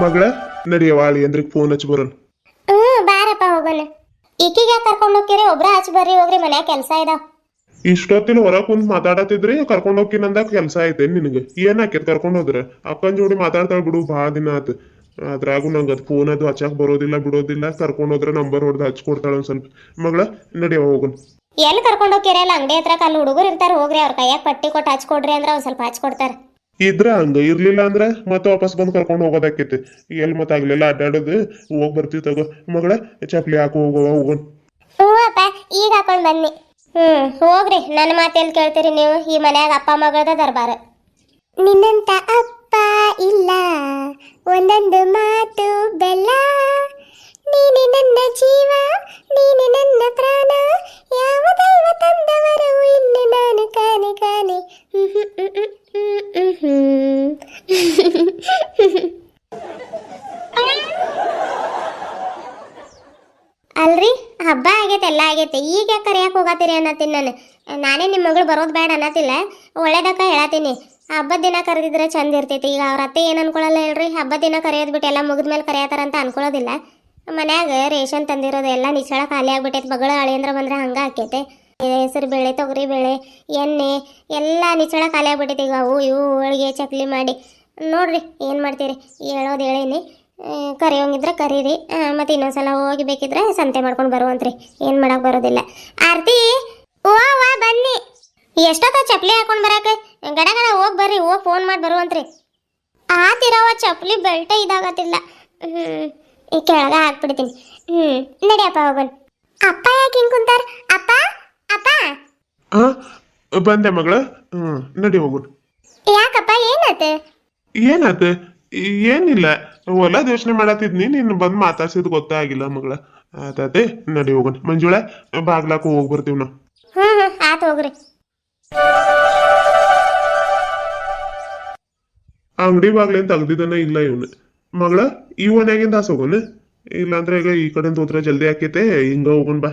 ಮಗಳ ನಡಿಯವ ಅಳಿ ಅಂದ್ರಿಗೆ ಫೋನ್ ಹಚ್ಚಿ ಬರೋಣ ಹ್ಞೂ ಬಾರಪ್ಪ ಹೋಗೋಣ. ಈಕಿಗೆ ಕರ್ಕೊಂಡು ಹೋಗ್ತೀರಿ ಒಬ್ರ ಹಚ್ಚಿ ಬರ್ರಿ ಹೋಗ್ರಿ ಮನ್ಯಾಗ ಕೆಲಸ ಇದ ಇಷ್ಟೊತ್ತಿನ ಹೊರ ಕುಂತ್ ಮಾತಾಡತಿದ್ರಿ ಕರ್ಕೊಂಡ್ ಹೋಗ್ತೀನಿ ಅಂದಾಗ ಕೆಲಸ ಐತೆ ನಿನಗೆ. ಏನ್ ಹಾಕೇತ್ ಕರ್ಕೊಂಡು ಹೋದ್ರ? ಅಕ್ಕನ ಜೋಡಿ ಮಾತಾಡ್ತಾಳ ಬಿಡು ಭಾಳ ದಿನ ಆತು. ಅದ್ರಾಗು ನಂಗೆ ಅದು ಫೋನ್ ಅದು ಹಚ್ಚಾಕ್ ಬರೋದಿಲ್ಲ ಬಿಡೋದಿಲ್ಲ. ಕರ್ಕೊಂಡ್ ಹೋದ್ರ ನಂಬರ್ ಹೊಡೆದು ಹಚ್ಕೊಡ್ತಾಳ ಒಂದ್ ಸ್ವಲ್ಪ. ಮಗಳ ನಡಿಯವ ಹೋಗೋಣ. ಎಲ್ಲಿ ಕರ್ಕೊಂಡು ಹೋಗ್ತೀರಲ್ಲ ಅಂಗಡಿ ಹತ್ರ ಅಲ್ಲಿ ಹುಡುಗರು ಇರ್ತಾರೆ ಹೋಗ್ರಿ ಅವ್ರ ಕೈಯಾಗ ಪಟ್ಟಿ ಕೊಟ್ಟು ಹಚ್ಕೊಡ್ರಿ ಅಂದ್ರೆ ಒಂದ್ ಸ್ವಲ್ಪ ಹಚ್ಕೊಡ್ತಾರೆ. ಇದ್ರ ಹಂಗ ಇರ್ಲಿಲ್ಲ ಅಂದ್ರೆ ಮತ್ತೆ ವಾಪಸ್ ಬಂದು ಕರ್ಕೊಂಡ್ ಹೋಗೋದಾಕೈತಿ ಎಲ್ಲಿ ಮತ್ತೆ ಆಗ್ಲಿಲ್ಲ ಅಡ್ಡಾಡೋದು ಹೋಗಿ ಬರ್ತೀವಿ ತಗೋ. ಮಗಳ ಚಪ್ಲಿ ಹಾಕು ಹೋಗುವ ಹೋಗೋಣ ಹ್ಞೂ ಅಪ್ಪ ಈಗ ಹಾಕೊಂಡು ಬನ್ನಿ. ಹ್ಮ್ ಹೋಗ್ರಿ ನನ್ನ ಮಾತೆಲ್ಲಿ ಕೇಳ್ತೀರಿ ನೀವು? ಈ ಮನ್ಯಾಗ ಅಪ್ಪ ಮಗಳದ ದರ್ಬಾರ. ನಿನ್ನಂತ ಅಪ್ಪ ಇಲ್ಲ. ಒಂದೊಂದು ಮಾತು ಬೆಲ್ಲ. ನೀನೆ ನನ್ನ ಜೀವ, ನೀನೆ ನನ್ನ ಪ್ರಾಣ. ಯಾವ ದೈವ ತಂದವರು ನಾನು ಕಾಣೆ ಕಾಣೆ ಅಲ್ರಿ, ಹಬ್ಬ ಆಗೈತೆ, ಎಲ್ಲ ಆಗೈತೆ. ಈಗ ಯಾಕೆ ಕರಿಯಕ್ಕೆ ಹೋಗತ್ತೀರಿ ಅನ್ನತ್ತೀನಿ ನಾನು. ನಾನೇ ನಿಮ್ಮ ಮಗಳು ಬರೋದು ಬೇಡ ಅನ್ನತ್ತಿಲ್ಲ. ಒಳ್ಳೇದಕ್ಕ ಹೇಳತ್ತೀನಿ. ಹಬ್ಬದ ದಿನ ಕರೆದಿದ್ರೆ ಚಂದ ಇರ್ತೈತಿ. ಈಗ ಅವ್ರ ಅತ್ತೆ ಏನು ಅನ್ಕೊಳ್ಳಲ್ಲ ಹೇಳ್ರಿ? ಹಬ್ಬದ ದಿನ ಕರೆಯೋದು ಬಿಟ್ಟು ಎಲ್ಲ ಮುಗಿದ್ಮೇಲೆ ಕರೆಯತ್ತಾರಂತ ಅನ್ಕೊಳ್ಳೋದಿಲ್ಲ ಮನ್ಯಾಗ ರೇಷನ್ ತಂದಿರೋದು ಎಲ್ಲ ನಿಚ್ಚಳ ಖಾಲಿ ಆಗ್ಬಿಟ್ಟೈತೆ. ಮಗಳ ಅಳಿಯಂದ್ರ ಬಂದ್ರೆ ಹಂಗೆ ಆಕೈತೆ. ಹೆಸರು ಬೇಳೆ, ತೊಗರಿ ಬೇಳೆ, ಎಣ್ಣೆ ಎಲ್ಲ ನಿಚ್ಚಳ ಖಾಲಿ ಆಗ್ಬಿಟ್ಟೈತೆ. ಈಗ ಅವು ಇವು, ಹೋಳಿಗೆ, ಚಕ್ಲಿ ಮಾಡಿ. ನೋಡ್ರಿ, ಏನು ಮಾಡ್ತೀರಿ? ಹೇಳೋದು ಹೇಳೀನಿ. ಕರೆಯೋಂಗಿದ್ರೆ ಕರೀರಿ. ಮತ್ತು ಇನ್ನೊಂದ್ಸಲ ಹೋಗಿ ಬೇಕಿದ್ರೆ ಸಂತೆ ಮಾಡ್ಕೊಂಡು ಬರುವಂತ್ರಿ. ಏನು ಮಾಡೋಕೆ ಬರೋದಿಲ್ಲ. ಆರ್ತಿ ಓ ವಾ, ಬನ್ನಿ. ಎಷ್ಟೊತ್ತ ಚಪ್ಲಿ ಹಾಕೊಂಡು ಬರೋಕೆ. ಗಡ ಗಡ, ಹೋಗಿ ಬರ್ರಿ, ಹೋಗಿ ಫೋನ್ ಮಾಡಿ ಬರುವಂತ್ರಿ. ಆತಿರವ ಚಪ್ಲಿ ಬೆಲ್ಟೇ ಇದಾಗತ್ತಿಲ್ಲ. ಈ ಕೆಳಗೆ ಹಾಕ್ಬಿಡ್ತೀನಿ. ಹ್ಞೂ ನಡಿಯಪ್ಪ ಹೋಗೋಣ. ಅಪ್ಪ ಯಾಕೆ ಹಿಂಗೆ ಕುಂತಾರ? ಅಪ್ಪ ಅಪ್ಪ. ಆ ಬಂದೆ ಮಗಳ. ಹ್ಮ್ ನಡಿ ಹೋಗೋಣ. ಯಾಕಪ್ಪ ಏನಾತ ಏನಾತ ಏನಿಲ್ಲ. ಹೊಲ ಯೋಚನೆ ಮಾಡತ್ತಿದ್ನಿ ನೀನು ಬಂದ್ ಮಾತಾಡ್ಸಿದ್ ಗೊತ್ತಾಗಿಲ್ಲ ಮಗಳ. ಆತಾತೆ ನಡಿ ಹೋಗೋಣ. ಮಂಜುಳ ಬಾಗ್ಲಾಕ ಹೋಗಿ ಬರ್ತೀವಿ ನಾವು. ಹ್ಞೂ ಹ್ಞೂ ಆತು ಹೋಗ್ರಿ. ಅಂಗಡಿ ಬಾಗ್ಲೇನ್ ತೆಗ್ದಿದ್ದಾನ ಇಲ್ಲ ಇವನು. ಮಗಳ ಈ ಮನ್ಯಾಗಿಂದ ಆಸ್ ಹೋಗೋಣ ಇಲ್ಲಾಂದ್ರೆ ಈಗ ಈ ಕಡೆಯಿಂದ ಹೋದ್ರೆ ಜಲ್ದಿ ಆಕೈತೆ ಹಿಂಗ ಹೋಗೋಣ ಬಾ.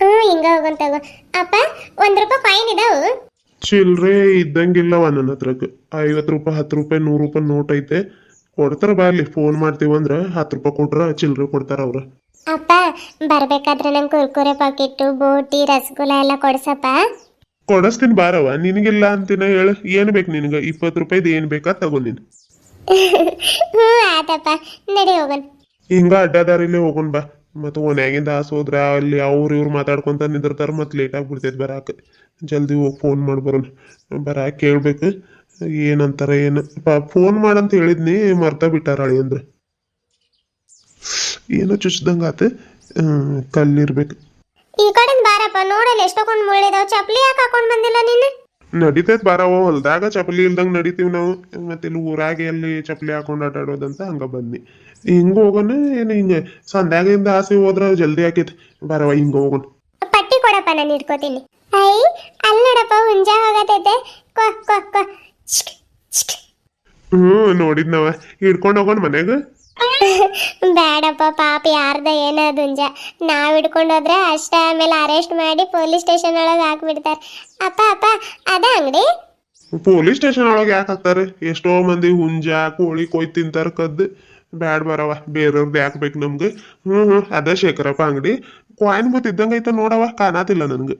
ಹ್ಞೂ ಹಿಂಗ ಹೋಗೋಣ ತಗೋ. ಅಪ್ಪ ಒಂದ್ ರೂಪಾಯಿ ಫೈನ್ ಇದಾವು? ಚಿಲ್ರೆ ಇದ್ದಂಗಿಲ್ಲವ ನನ್ನ ಹತ್ರಕ್. ಐವತ್ತು ರೂಪಾಯಿ ಹತ್ತು ರೂಪಾಯಿ ನೂರು ರೂಪಾಯಿ ನೋಟ್ ಐತೆ. ಕೊಡ್ತಾರ ಬರ್ಲಿ ಫೋನ್ ಮಾಡ್ತೀವಂದ್ರ ಹತ್ತು ರೂಪಾಯಿ ಕೊಟ್ರ ಚಿಲ್ರೆ ಕೊಡ್ತಾರ ಅವ್ರ. ಅಪ್ಪ ಬರ್ಬೇಕಾದ್ರೆ ನಂಗೆ ಕುರ್ಕುರೆ ಪಾಕೆಟ್ ಬೋಟಿ ರಸಗುಲ್ಲ ಎಲ್ಲ ಕೊಡ್ಸಪ್ಪ. ಕೊಡಸ್ತೀನಿ ಬಾರವ ನಿನಗಿಲ್ಲ ಅಂತಿನ ಹೇಳ. ಏನ್ ಬೇಕು ನಿನಗ? ಇಪ್ಪತ್ತು ರೂಪಾಯಿದು ಏನ್ ಬೇಕಾ ತಗೋ ನೀನು. ಹ್ಞೂ ಆತಪ್ಪ. ನಡಿ ಹೋಗೋಣ. ಹಿಂಗ ಅಡ್ಡದಾರಿಲೇ ಹೋಗೋಣ ಬಾ. ಮತ್ತು ಓನ್ಯಾಗಿಂದ ಆಸೋದ್ರ ಹೋದ್ರ ಅಲ್ಲಿ ಅವ್ರು ಇವ್ರು ಮಾತಾಡ್ಕೊಂತ ನಿಂದಿರ್ತಾರ ಮತ್ತೆ ಲೇಟ್ ಬಿಡ್ತೈತೆ ಬರಾಕ. ಜಲ್ದಿ ಹೋಗಿ ಫೋನ್ ಮಾಡಿ ಬರೋಣ. ಬರಾಕ ಕೇಳ್ಬೇಕು. ಏನಂತಾರ ಏನು. ಫೋನ್ ಮಾಡಂತ ಹೇಳಿದ್ನಿ ಮರ್ತ ಬಿಟ್ಟಾರ ಅಳಿ ಅಂದ್ರೆ. ಏನೋ ಚುಚ್ದಂಗ ಆತ. ಕಲ್ಲಿರ್ಬೇಕು. ಈ ಕಡೆಯಿಂದ ಬಾರಪ್ಪ ನೋಡಲ್ಲ ಎಷ್ಟೊಂದು ಮುಳ್ಳಿದಾವ. ಚಪ್ಲಿ ಯಾಕೆ ಹಾಕೊಂಡು ಬಂದಿಲ್ಲ ನೀನು? ನಡಿತೈತ್ ಬಾರವ ಹೊಲ್ದಾಗ ಚಪ್ಪಲಿ ಇಲ್ದಂಗ ನಡಿತೀವಿ ನಾವು. ಮತ್ತೆ ಇಲ್ಲಿ ಊರಾಗೆ ಎಲ್ಲಿ ಚಪ್ಪಲಿ ಹಾಕೊಂಡು ಆಟಾಡೋದಂತ ಹಂಗ ಬಂದ್ನಿ. ಹಿಂಗ ಹೋಗೋಣ ಏನು ಹಿಂಗೆ ಸಂಧ್ಯಾಗಿಂದ ಆಸೆ ಹೋದ್ರ ಜಲ್ದಿ ಆಕೈತಿ. ಬಾರವ ಹಿಂಗ ಹೋಗೋಣ. ಪಟ್ಟಿ ಕೊಡಪ್ಪ ನಾನು ಇಟ್ಕೋತೀನಿ ಐ ಅಲ್ಲಿ ನೋಡಪ್ಪ ಹುಂಜ ಹೋಗತೈತೆ. ಕೊ ಕೊ ಕೊ. ಹ್ಮ್ ನೋಡಿದ್ನವ. ಹಿಡ್ಕೊಂಡು ಹೋಗೋಣ ಮನ್ಯಾಗ. ಬೇಡಪ್ಪ ಪಾಪ ಯಾರ್ದ ಏನ ದುಂಜ. ನಾವ್ ಹಿಡ್ಕೊಂಡೋದ್ರೆ ಅಷ್ಟ ಆಮೇಲೆ ಅರೆಸ್ಟ್ ಮಾಡಿ ಪೊಲೀಸ್ ಸ್ಟೇಷನ್ ಒಳಗೆ ಹಾಕ್ಬಿಡ್ತಾರೆ. ಅಪ್ಪ ಅಪ್ಪ ಅದ ಅಂಗಡಿ? ಪೊಲೀಸ್ ಸ್ಟೇಷನ್ ಒಳಗೆ ಯಾಕೆ ಹಾಕ್ತಾರೆ? ಎಷ್ಟೋ ಮಂದಿ ಹುಂಜ ಕೋಳಿ ಕೊಯ್ ತಿಂತಾರ ಕದ್ದು. ಬ್ಯಾಡ್ ಬರವ ಬೇರೆಯವ್ರದ್ದು ಯಾಕೆ ಬೇಕು ನಮ್ಗೆ? ಹ್ಮ್ ಹ್ಮ್ ಅದ ಶೇಖರಪ್ಪ ಅಂಗಡಿ. ಕಾಯಿನ್ ಬೂತ್ ಇದ್ದಂಗ ಐತ ನೋಡವ ಕಾಣತಿಲ್ಲ ನನ್ಗೆ.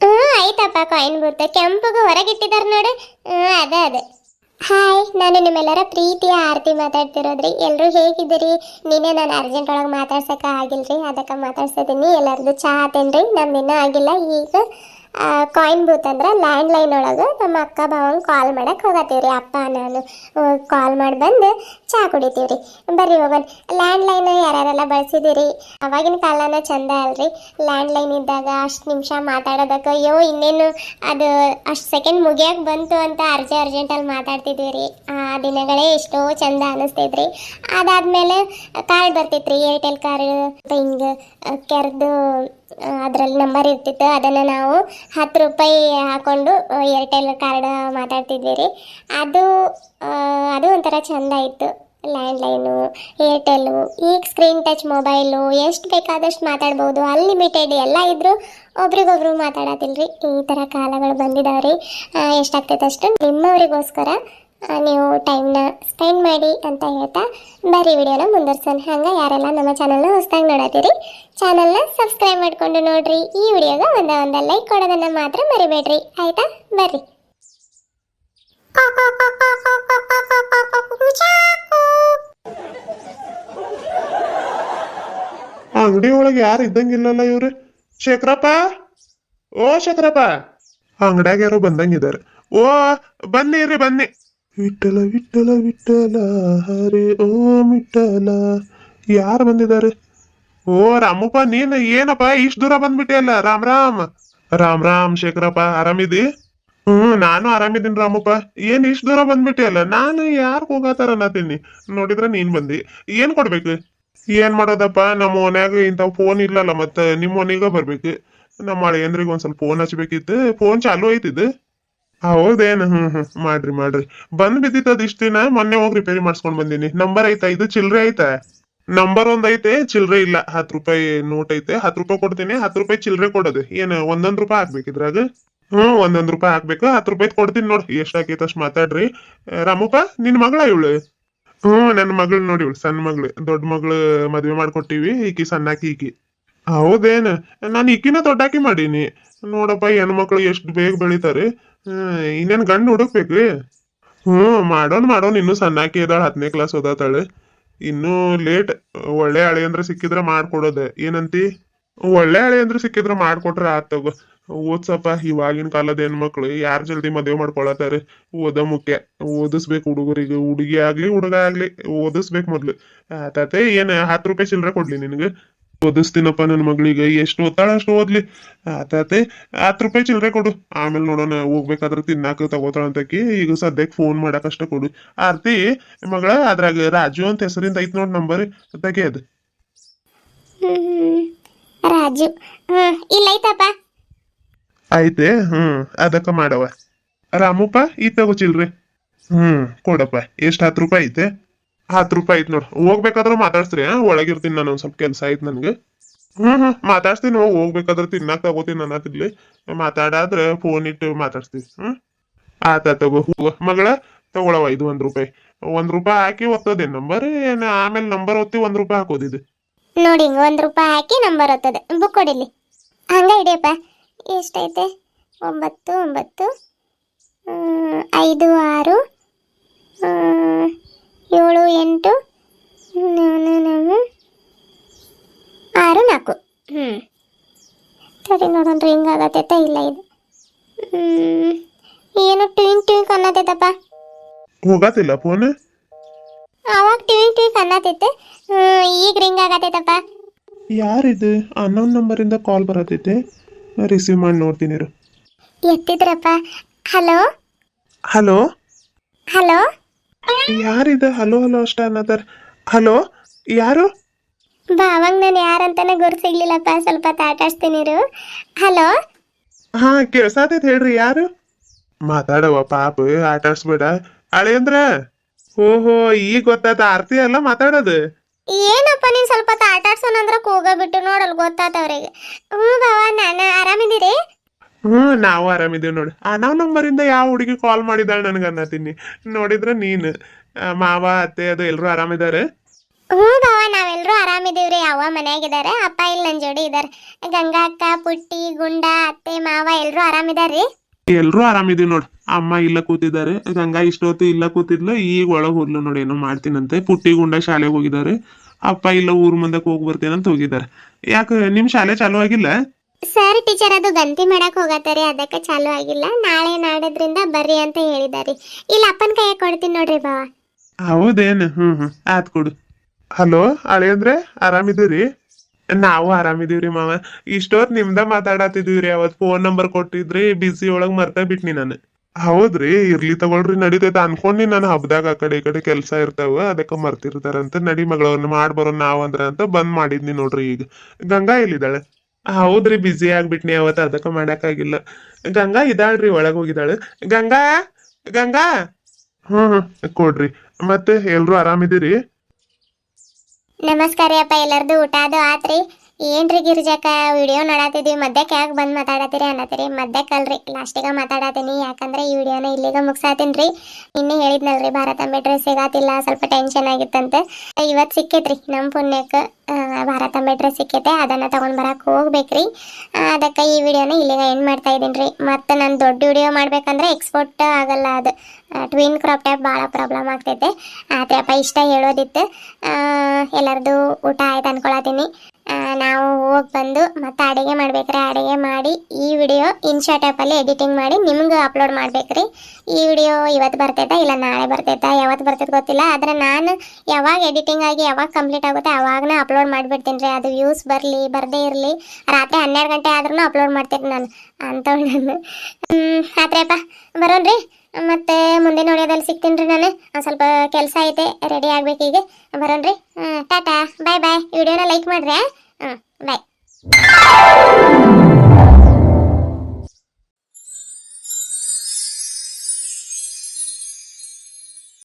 ಹ್ಞೂ ಆಯ್ತಪ್ಪ ಕಾಯಿನ್ ಬೂತ್ ಕೆಂಪಗೆ ಹೊರಗಿಟ್ಟಿದ್ದಾರೆ ನೋಡು. ಹ್ಞೂ ಅದೇ ಅದೇ. ಹಾಯ್, ನಾನು ನಿಮ್ಮೆಲ್ಲರ ಪ್ರೀತಿಯ ಆರತಿ ಮಾತಾಡ್ತಿರೋದ್ರಿ. ಎಲ್ಲರೂ ಹೇಗಿದ್ದೀರಿ? ನಿನ್ನೆ ನಾನು ಅರ್ಜೆಂಟ್ ಒಳಗೆ ಮಾತಾಡ್ಸಕ್ಕೆ ಆಗಿಲ್ರಿ. ಅದಕ್ಕೆ ಮಾತಾಡ್ಸಿದ್ದೀನಿ ಎಲ್ಲರದು ಚಹಾ ಆತೇನ್ರಿ ನಮ್ದು ಇನ್ನೂ ಆಗಿಲ್ಲ. ಈಗ ಕಾಯಿನ್ ಬೂತ್ ಅಂದ್ರೆ ಲ್ಯಾಂಡ್ ಲೈನ್ ಒಳಗೆ ನಮ್ಮ ಅಕ್ಕ ಭಾವಂಗೆ ಕಾಲ್ ಮಾಡಕ್ಕೆ ಹೋಗತ್ತೀವ್ರಿ. ಅಪ್ಪ, ನಾನು ಕಾಲ್ ಮಾಡಿ ಬಂದು ಚಹಾ ಕುಡಿತೀವ್ರಿ. ಬರ್ರಿ ಹೋಗೋಣ. ಲ್ಯಾಂಡ್ ಲೈನ್ ಯಾರ್ಯಾರೆಲ್ಲ ಬಳಸಿದಿರಿ ಅವಾಗಿನ ಕಾಲನ ಚಂದ ಅಲ್ರಿ. ಲ್ಯಾಂಡ್ ಲೈನ್ ಇದ್ದಾಗ ಅಷ್ಟು ನಿಮಿಷ ಮಾತಾಡೋದಕ್ಕೆ, ಅಯ್ಯೋ, ಇನ್ನೇನು ಅದು ಅಷ್ಟು ಸೆಕೆಂಡ್ ಮುಗಿಯಕ್ಕೆ ಬಂತು ಅಂತ ಅರ್ಜೆ ಅರ್ಜೆಂಟಲ್ಲಿ ಮಾತಾಡ್ತಿದ್ವಿ ಆ ದಿನಗಳೇ ಎಷ್ಟೋ ಚಂದ ಅನಿಸ್ತೈತ್ರಿ ಅದಾದ್ಮೇಲೆ ಕಾರ್ಡ್ ಬರ್ತಿತ್ತು ರೀ ಏರ್ಟೆಲ್ ಕಾರ್ಡ್ ಹಿಂಗೆ ಕೆರೆದು ಅದರಲ್ಲಿ ನಂಬರ್ ಇರ್ತಿತ್ತು. ಅದನ್ನು ನಾವು ಹತ್ತು ರೂಪಾಯಿ ಹಾಕ್ಕೊಂಡು ಏರ್ಟೆಲ್ ಕಾರ್ಡ್ ಮಾತಾಡ್ತಿದ್ವಿ ರೀ ಅದು ಅದು ಒಂಥರ ಚಂದ ಇತ್ತು ಲ್ಯಾಂಡ್ಲೈನು ಏರ್ಟೆಲ್ಲು ಈಗ ಸ್ಕ್ರೀನ್ ಟಚ್ ಮೊಬೈಲು ಎಷ್ಟು ಬೇಕಾದಷ್ಟು ಮಾತಾಡ್ಬೋದು. ಅನ್ಲಿಮಿಟೆಡ್ ಎಲ್ಲ ಇದ್ದರೂ ಒಬ್ರಿಗೊಬ್ರು ಮಾತಾಡತಿಲ್ರಿ. ಈ ಥರ ಕಾಲಗಳು ಬಂದಿದಾವ್ರಿ. ಎಷ್ಟಾಗ್ತೈತೆ ಅಷ್ಟು ನಿಮ್ಮವರಿಗೋಸ್ಕರ ನೀವು ಟೈಮ್ನ ಸ್ಪೆಂಡ್ ಮಾಡಿ ಅಂತ ಹೇಳ್ತಾ ಬರೀ ವಿಡಿಯೋನ ಮುಂದುವರ್ಸೋಣ. ಹಂಗೆ ಯಾರೆಲ್ಲ ನಮ್ಮ ಚಾನಲ್ನ ಹೊಸದಾಗಿ ನೋಡತ್ತೀರಿ ಚಾನಲ್ನ ಸಬ್ಸ್ಕ್ರೈಬ್ ಮಾಡ್ಕೊಂಡು ನೋಡ್ರಿ. ಈ ವಿಡಿಯೋಗೆ ಒಂದ ಒಂದ ಲೈಕ್ ಕೊಡೋದನ್ನು ಮಾತ್ರ ಮರಿಬೇಡ್ರಿ. ಆಯ್ತಾ? ಬರ್ರಿ. ಅಂಗಡಿ ಒಳಗೆ ಯಾರು ಇದ್ದಂಗಿಲ್ಲಲ್ಲ ಇವ್ರು? ಶೇಖರಪ್ಪ? ಓ ಶೇಖರಪ್ಪ. ಅಂಗಡ್ಯಾಗ ಯಾರೋ ಬಂದಂಗಿದ್ದಾರೆ ಓ ಬನ್ನಿರಿ ಬನ್ನಿ. ವಿಠಲ ವಿಠಲ ವಿಠಲ ಹರೇ ಓಂ ವಿಠಲ ಯಾರು ಬಂದಿದ್ದಾರೆ? ಓ, ರಾಮಪ್ಪ, ನೀನ್ ಏನಪ್ಪ, ಇಷ್ಟ ದೂರ ಬಂದ್ಬಿಟ್ಟಿಯಲ್ಲ ರಾಮ್ ರಾಮ್. ರಾಮ್ ರಾಮ್, ಶೇಖರಪ್ಪ, ಆರಾಮಿದಿ? ಹ್ಮ್, ನಾನು ಆರಾಮಿದ್ದೀನಿ ರಾಮಪ್ಪ. ಏನ್ ಇಷ್ಟ ದೂರ ಬಂದ್ಬಿಟ್ಟಿಯಲ್ಲ ನಾನು ಯಾರು ಹೋಗತಾರ ಅನ್ನತೀನಿ ನೋಡಿದ್ರ ನೀನ್ ಬಂದಿ. ಏನ್ ಕೊಡ್ಬೇಕು? ಏನ್ ಮಾಡೋದಪ್ಪ? ನಮ್ಮ ಮನ್ಯಾಗ ಇಂಥವ್ ಫೋನ್ ಇಲ್ಲಲ್ಲ ಮತ್ತ, ನಿಮ್ಮ ಮನೆಗ ಬರ್ಬೇಕು. ನಮ್ಮ ಅಳಿಯಂದ್ರಿಗೆ ಒಂದ್ ಸ್ವಲ್ಪ ಫೋನ್ ಹಚ್ಬೇಕಿತ್ತು. ಫೋನ್ ಚಾಲು ಐತಿದ್ ಹೌದೇನು? ಹ್ಮ್ ಹ್ಮ್. ಮಾಡ್ರಿ ಮಾಡ್ರಿ. ಬಂದ್ ಬಿದ್ದಿತ್ತದ ಇಷ್ಟ ದಿನ, ಮೊನ್ನೆ ಹೋಗಿ ರಿಪೇರಿ ಮಾಡ್ಸ್ಕೊಂಡ್ ಬಂದೀನಿ. ನಂಬರ್ ಐತ? ಇದು ಚಿಲ್ರೆ ಐತ? ನಂಬರ್ ಒಂದ್ ಐತೆ, ಚಿಲ್ರೆ ಇಲ್ಲ. ಹತ್ ರೂಪಾಯಿ ನೋಟ್ ಐತೆ. ಹತ್ ರೂಪಾಯಿ ಕೊಡ್ತೀನಿ. ಹತ್ ರೂಪಾಯಿ ಚಿಲ್ರೆ ಕೊಡೋದು. ಏನ್, ಒಂದೊಂದ್ ರೂಪಾಯಿ ಹಾಕ್ಬೇಕು ಇದ್ರಾಗ? ಹ್ಮ್, ಒಂದೊಂದ್ ರೂಪಾಯಿ ಹಾಕ್ಬೇಕು. ಹತ್ ರೂಪಾಯಿ ಕೊಡ್ತೀನಿ ನೋಡಿ. ಎಷ್ಟ್ ಆಕೈತೆ ಅಷ್ಟ್ ಮಾತಾಡ್ರಿ. ರಾಮಪ್ಪ, ನಿನ್ ಮಗಳ ಇವಳು? ಹ್ಮ್ ನನ್ನ ಮಗಳು ನೋಡಿ ಇವಳು. ಸಣ್ಣ ಮಗಳು. ದೊಡ್ಡ ಮಗಳು ಮದ್ವೆ ಮಾಡ್ಕೊಟ್ಟಿವಿ. ಈಕಿ ಸಣ್ಣಾಕಿ, ಈಕಿ. ಹೌದೇನ? ನಾನು ಈಕಿನ ದೊಡ್ಡಾಕಿ ಮಾಡೀನಿ. ನೋಡಪ್ಪ, ಹೆಣ್ಮಕ್ಳು ಎಷ್ಟು ಬೇಗ ಬೆಳಿತಾರೆ. ಹ್ಮ್ ಇನ್ನೇನ್ ಗಂಡು ಹುಡುಕ್ಬೇಕ್ರಿ? ಹ್ಮ್ ಮಾಡೋನ್ ಮಾಡೋನ್, ಇನ್ನು ಸಣ್ಣಾಕಿ ಇದಾಳ ಹತ್ತನೇ ಕ್ಲಾಸ್ ಓದತಾಳೆ. ಇನ್ನು ಲೇಟ್ ಒಳ್ಳೆ ಹಳೆ ಅಂದ್ರೆ ಸಿಕ್ಕಿದ್ರ ಮಾಡ್ಕೊಡೋದೆ. ಏನಂತಿ? ಒಳ್ಳೆ ಹಳೆ ಅಂದ್ರೆ ಸಿಕ್ಕಿದ್ರ ಮಾಡ್ಕೊಟ್ರ ಆತ್ ತಗೋ. ಓದ್ಸಪ್ಪ, ಇವಾಗಿನ ಕಾಲದ ಹೆಣ್ಮಕ್ಳು ಯಾರ್ ಜಲ್ದಿ ಮದ್ವೆ ಮಾಡ್ಕೊಳತಾರೆ ಓದ ಮುಖ್ಯ. ಓದಿಸ್ಬೇಕು ಹುಡುಗರಿಗೆ. ಹುಡುಗಿ ಆಗ್ಲಿ, ಹುಡುಗ ಆಗ್ಲಿ, ಓದಿಸ್ಬೇಕು ಮೊದ್ಲು. ಆತತೆ ಏನ್ ಹತ್ತು ರೂಪಾಯಿ ಚಿಲ್ಲರೆ ಕೊಡ್ಲಿ ನಿನಗೆ? ಓದಿಸ್ತೀನಪ್ಪ ನನ್ನ ಮಗಳಿಗೆ ಎಷ್ಟು ಓದ್ತಾಳ ಅಷ್ಟು ಓದ್ಲಿ. ಆತಾತೆ ಹತ್ತು ರೂಪಾಯಿ ಚಿಲ್ಲರೆ ಕೊಡು. ಆಮೇಲೆ ನೋಡೋಣ ಹೋಗ್ಬೇಕಾದ್ರೆ ತಿನ್ನಾಕ ತಗೋತಾಳ ಅಂತಕಿ ಈಗ ಸದ್ಯಕ್ಕೆ ಫೋನ್ ಮಾಡಕ್ ಅಷ್ಟ ಕೊಡು. ಆರ್ತಿ ಮಗಳ ಅದ್ರಾಗ ರಾಜು ಅಂತ ಹೆಸರಿಂದ ಐತ್ ನೋಡ್ ನಂಬರ್ ಅದಕ್ಕೆ ಅದು ರಾಜು. ಇಲ್ಲ ಐತಪ್ಪ ಐತೆ ಹ್ಮ್ ಅದಕ್ಕ ಮಾಡವ. ರಾಮಪ್ಪ ಈ ತಗೋ ಚಿಲ್ರಿ. ಹ್ಮ್ ಕೊಡಪ್ಪ ಎಷ್ಟ್ ಹತ್ತು ರೂಪಾಯಿ ಐತೆ? ಹತ್ತು ರೂಪಾಯಿ ಐತ್ ನೋಡ್. ಹೋಗ್ಬೇಕಾದ್ರೆ ಮಾತಾಡ್ಸ್ರಿ ಹಾ ಒಳಗಿರ್ತೀನಿ ನಾನು ಒಂದ್ ಸ್ವಲ್ಪ ಕೆಲ್ಸ ಐತ್ ನನ್ಗೆ. ಹ್ಮ್ ಹ್ಮ್, ಮಾತಾಡ್ಸ್ತೀನಿ ಹೋಗ್ ಹೋಗ್ಬೇಕಾದ್ರೆ ತಿನ್ನಾಕ ತಗೋತೀನಿ ಅನ್ನತಿರ್ಲಿ ಮಾತಾಡಾದ್ರೆ ಫೋನ್ ಇಟ್ಟು ಮಾತಾಡ್ಸ್ತೀವಿ ಹ್ಮ್. ಆತ ತಗೋ ಹೂವ ಮಗಳ ತಗೊಳವ ಇದು ಒಂದ್ ರೂಪಾಯಿ. ಒಂದ್ ರೂಪಾಯಿ ಹಾಕಿ ಒತ್ತೋದೆ, ನಂಬರ್ ಏನ, ಆಮೇಲೆ ನಂಬರ್ ಒತ್ತಿ ಒಂದ್ ರೂಪಾಯಿ ಹಾಕೋದಿದು ನೋಡಿ, ಹಿಂಗ ಒಂದ್ ರೂಪಾಯಿ ಹಾಕಿ ನಂಬರ್ ಒತ್ತದೆ. ಬುಕ್ ಕೊಡಿಲಿ ಹಂಗ ಇಡಿಯಪ್ಪ ಎಷ್ಟೈತೆ? ಒಂಬತ್ತು ಒಂಬತ್ತು ಐದು, ಆರು ಏಳು ಎಂಟು ಆರು ನಾಲ್ಕು. ಹ್ಞೂ ಸರಿ ನೋಡೋಣ ಹಿಂಗೆ ಆಗತ್ತೈತ ಇಲ್ಲ ಇದು. ಏನು ಟ್ವಿಂಕ್ ಟ್ವಿಂಕ್ ಅನ್ನತೈತಪ್ಪ ಹೋಗತ್ತಿಲ್ಲ ಫೋನ್ ಅವಾಗ ಟ್ವಿಂಕ್ ಟ್ವಿಂಕ್ ಅನ್ನತೈತೆ ಈಗ ರಿಂಗ್ ಆಗತೈತಪ್ಪ ಯಾರಿದು? ಅನ್ನೋನ್ ನಂಬರಿಂದ ಕಾಲ್ ಬರತೈತೆ ರಿಸೀವ್ ಮಾಡಿ ನೋಡ್ತೀನಿ ಇರು. ಎತ್ತಿದ್ರಪ್ಪ. ಹಲೋ ಹಲೋ ಹಲೋ ಯಾರಿದು? ಹಲೋ ಹಲೋ ಅಷ್ಟ ಅನ್ನತಾರ ಹಲೋ ಯಾರು? ಬಾವಂಗ್ ನಾನು ಯಾರಂತಾನೆ ಗುರು ಸಿಗ್ಲಿಲ್ಲಪ್ಪ ಸ್ವಲ್ಪ ತಾಟಾಡ್ಸ್ತೀನಿ ಇರು. ಹಲೋ? ಹಾ ಕೇಳ್ಸಾತೈತ್ ಹೇಳ್ರಿ ಯಾರು? ಮಾತಾಡವ ಪಾಪ ಆಟಾಡ್ಸ್ಬೇಡ. ಅಳೆಂದ್ರ ಹಳೆ ಅಂದ್ರ ಓಹೋ ಈಗ ಗೊತ್ತಾತ ಆರ್ತಿ ಅಲ್ಲ ಮಾತಾಡೋದು? ಏನಪ್ಪ ನೀನ್ ಸ್ವಲ್ಪ ತಾಟಾಡ್ಸೋಣ ಅಂದ್ರೆ ಕೂಗ ಬಿಟ್ಟು ನೋಡಲ್ ಗೊತ್ತಾತ ಅವ್ರಿಗೆ. ಹ್ಞೂ ಬಾವ ನಾನು ಆರಾಮಿದ್ದೀರಿ? ಹ್ಮ್ ನಾವು ಆರಾಮಿದ್ದೇವೆ ನೋಡಿ. ಆ ನಾವ್ ನಂಬರಿಂದ ಯಾವ ಹುಡುಗಿ ಕಾಲ್ ಮಾಡಿದಾಳ ನನಗೆ ಅನ್ನತೀನಿ ನೋಡಿದ್ರ ನೀನ್. ಮಾವ ಅತ್ತೆ ಅದು ಎಲ್ರು ಆರಾಮಿದಾರೆ ಹ್ಞೂ ಬಾವ ನಾವೆಲ್ಲರೂ ಆರಾಮಿದ್ದೀವ್ರಿ ಅವ್ವ ಮನ್ಯಾಗಿದ್ದಾರೆ ಅಪ್ಪ ಇಲ್ಲಿ ನನ್ನ ಜೋಡಿ ಇದ್ದಾರೆ ಗಂಗಾ ಅಕ್ಕ ಪುಟ್ಟಿ ಗುಂಡ ಅತ್ತೆ ಮಾವ ಎಲ್ಲರೂ ಆರಾಮಿದಾರ್ರಿ ಎಲ್ಲರೂ ಆರಾಮಿದೀವಿ ನೋಡ್. ಅಮ್ಮ ಇಲ್ಲ ಕೂತಿದ್ದಾರೆ. ಗಂಗಾ ಇಷ್ಟೊತ್ತು ಇಲ್ಲ ಕೂತಿದ್ಲು ಈಗ ಒಳಗ್ ಹೋದ್ಲು ನೋಡಿ ಏನೋ ಮಾಡ್ತೀನಂತೆ. ಪುಟ್ಟಿ ಗುಂಡ ಶಾಲೆಗೆ ಹೋಗಿದ್ದಾರೆ. ಅಪ್ಪ ಇಲ್ಲ ಊರ್ ಮುಂದಕ್ಕೆ ಹೋಗಿ ಬರ್ತೇನಂತ ಹೋಗಿದ್ದಾರೆ. ಯಾಕೆ ನಿಮ್ ಶಾಲೆ ಚಾಲೂ ಆಗಿಲ್ಲ? ಸರ್, ಟೀಚರ್ ಅದು ಗಂತಿ ಮಾಡಕ್ ಹೋಗತ್ತಾರೆ, ಅದಕ್ಕೆ ಚಾಲು ಆಗಿಲ್ಲ. ನಾಳೆ ನಾಡದ್ರಿಂದ ಬರ್ರಿ ಅಂತ ಹೇಳಿದಾರೆ. ಇಲ್ಲ, ಅಪ್ಪನ ಕೈಯಾಗ ಕೊಡ್ತೀನಿ ನೋಡ್ರಿ ಬಾ ಹೌದೇನು? ಹ್ಮ್ ಹ್ಮ್. ಆತ್ ಕೊಡು. ಹಲೋ ಅಳೆ ಅಂದ್ರೆ ಆರಾಮಿದ್ದೀರಿ? ನಾವು ಆರಾಮಿದೀವ್ರಿ ಮಾವ. ಇಷ್ಟೊತ್ ನಿಮ್ದ ಮಾತಾಡತ್ತಿದ್ವಿ ಅವತ್ ಫೋನ್ ನಂಬರ್ ಕೊಟ್ಟಿದ್ರಿ ಬಿಸಿ ಒಳಗ್ ಮರ್ತ ಬಿಟ್ನಿ ನಾನು. ಹೌದ್ರಿ, ಇರ್ಲಿ ತಗೊಳ್ರಿ, ನಡೀತೈತೆ. ಅನ್ಕೊಂಡಿ ನಾನು ಹಬ್ದಾಗ ಆ ಕಡೆ ಈ ಕಡೆ ಕೆಲ್ಸ ಇರ್ತಾವ, ಅದಕ್ಕ ಮರ್ತಿರ್ತಾರಂತ ನಡಿ ಮಗಳನ್ನ ಮಾಡ್ಬರೋ ನಾವಂದ್ರ ಅಂತ ಬಂದ್ ಮಾಡಿದ್ನಿ ನೋಡ್ರಿ ಈಗ. ಗಂಗಾ ಎಲ್ಲಿದ್ದಾಳೆ? ಹೌದ್ರಿ ಬಿಸಿ ಆಗ್ಬಿಟ್ನಿ ಅವತ್ ಅದಕ್ಕ ಮಾಡಕ್ಕಾಗಿಲ್ಲ. ಗಂಗಾ ಇದಾಳ್ರಿ ಒಳಗ್ ಹೋಗಿದ್ದಾಳೆ ಗಂಗಾ ಗಂಗಾ. ಹ್ಮ್ ಹ್ಮ್, ಕೊಡ್ರಿ. ಮತ್ತೆ ಎಲ್ರು ಆರಾಮಿದ್ದೀರಿ? ನಮಸ್ಕಾರ ಅಪ್ಪ ಎಲ್ಲರದು ಊಟ ಅದು ಆತ್ರಿ? ಏನ್ರಿ ಗಿರ್ಜಕ್ಕ ವಿಡಿಯೋ ನೋಡಾತಿದ್ವಿ, ಮಧ್ಯಕ್ಕೆ ಯಾಕೆ ಬಂದು ಮಾತಾಡತ್ತೀರಿ ಅನ್ನತ್ತೀರಿ? ಮಧ್ಯಕ್ಕಲ್ರಿ ಲಾಸ್ಟಿಗೆ ಮಾತಾಡತ್ತೀನಿ ಯಾಕಂದ್ರೆ ಈ ವಿಡಿಯೋನ ಇಲ್ಲಿಗ ಮುಗ್ಸಾತೀನಿ ರೀ ನಿನ್ನೆ ಹೇಳಿದ್ನಲ್ರಿ, ಭಾರತ ಡ್ರೆಸ್ ಸಿಗಾತಿಲ್ಲ, ಸ್ವಲ್ಪ ಟೆನ್ಷನ್ ಆಗಿತ್ತಂತೆ. ಇವತ್ತು ಸಿಕ್ಕೈತ್ರಿ ನಮ್ಮ ಪುಣ್ಯಕ್ಕೆ. ಭಾರತ ಡ್ರೆಸ್ ಸಿಕ್ಕೈತೆ, ಅದನ್ನು ತಗೊಂಡ್ ಬರಕ್ಕೆ ಹೋಗ್ಬೇಕ್ರಿ. ಅದಕ್ಕೆ ಈ ವಿಡಿಯೋನ ಇಲ್ಲಿಗ ಏನು ಮಾಡ್ತಾ ಇದ್ದೀನಿ ರೀ ಮತ್ತು ನಾನು ದೊಡ್ಡ ವಿಡಿಯೋ ಮಾಡ್ಬೇಕಂದ್ರೆ ಎಕ್ಸ್ಪೋರ್ಟ್ ಆಗಲ್ಲ ಅದು. ಟ್ವಿನ್ ಕ್ರಾಪ್ ಟ್ಯಾಪ್ ಭಾಳ ಪ್ರಾಬ್ಲಮ್ ಆಗ್ತೈತೆ. ಆದ್ರಪ್ಪ ಇಷ್ಟ ಹೇಳೋದಿತ್ತು. ಎಲ್ಲರದು ಊಟ ಆಯ್ತು ಅನ್ಕೊಳತೀನಿ. ನಾವು ಹೋಗಿ ಬಂದು ಮತ್ತೆ ಅಡುಗೆ ಮಾಡ್ಬೇಕ್ರಿ ಅಡುಗೆ ಮಾಡಿ ಈ ವಿಡಿಯೋ ಇನ್ಶಾಟ್ ಆ್ಯಪಲ್ಲಿ ಎಡಿಟಿಂಗ್ ಮಾಡಿ ನಿಮ್ಗೆ ಅಪ್ಲೋಡ್ ಮಾಡ್ಬೇಕ್ರಿ. ಈ ವಿಡಿಯೋ ಇವತ್ತು ಬರ್ತೈತಾ ಇಲ್ಲ, ನಾಳೆ ಬರ್ತೈತಾ, ಯಾವತ್ತು ಬರ್ತೈತೆ ಗೊತ್ತಿಲ್ಲ, ಆದರೆ ನಾನು ಯಾವಾಗ ಎಡಿಟಿಂಗ್ ಆಗಿ ಯಾವಾಗ ಕಂಪ್ಲೀಟ್ ಆಗುತ್ತೆ ಅವಾಗನೇ ಅಪ್ಲೋಡ್ ಮಾಡಿಬಿಡ್ತೀನಿ ರೀ. ಅದು ವ್ಯೂಸ್ ಬರಲಿ, ಬರದೇ ಇರಲಿ, ರಾತ್ರಿ ಹನ್ನೆರಡು ಗಂಟೆ ಆದ್ರೂ ಅಪ್ಲೋಡ್ ಮಾಡ್ತೀನಿ ನಾನು ಅಂತ ನಾನು. ಆತ್ರೇಪ್ಪ ಬರೋಣ ರೀ. ಮತ್ತೆ ಮುಂದಿನ ಹೊಡೆಯೋದಲ್ಲಿ ಸಿಗ್ತೀನಿ ರೀ ನಾನು. ಒಂದು ಸ್ವಲ್ಪ ಕೆಲಸ ಐತೆ ರೆಡಿ ಆಗ್ಬೇಕೀಗ ರೀ. ಟಾಟಾ ಬಾಯ್ ಬಾಯ್ ವಿಡಿಯೋನ ಲೈಕ್ ಮಾಡ್ರಿ ಹಾಂ ಬಾಯ್